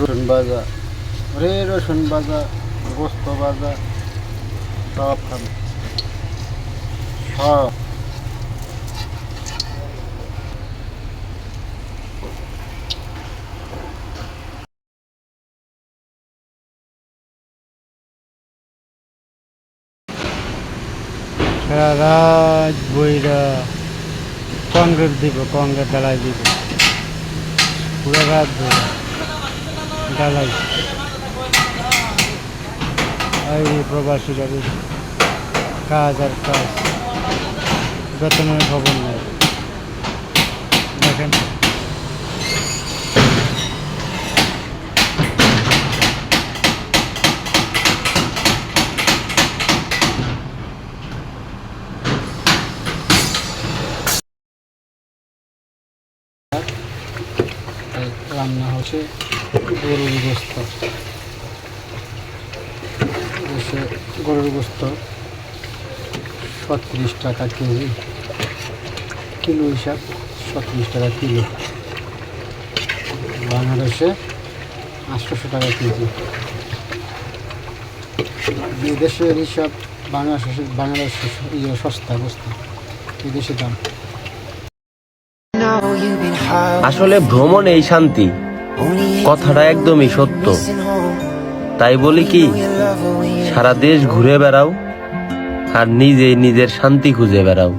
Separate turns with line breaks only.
রসুন ভাজা, রে রসুন ভাজা, গোস্ত ভাজা, সব খাবে। সব। সারা বইরা কংগ্রেস দিব, কংগ্রেস ডালাই দিব। পুরো রাত ধরে। ডালাই এই প্রবাসী গাড়ি কাজ আর কাজ বেতনের খবর নেই। দেখেন। রান্না হচ্ছে গরুর গোস্ত। গরুর গোস্ত ছত্রিশ টাকা কেজি। কিলো হিসাব ছত্রিশ টাকা কিলো। বাংলাদেশে আটশোশো টাকা কেজি। বিদেশের হিসাব বাংলাদেশে বাংলাদেশ ইয়ে সস্তা বস্তা। বিদেশি দাম।
আসলে ভ্রমণ এই শান্তি। কথাটা একদমই সত্য। তাই বলি কি সারা দেশ ঘুরে বেড়াও আর নিজে নিজের শান্তি খুঁজে বেড়াও।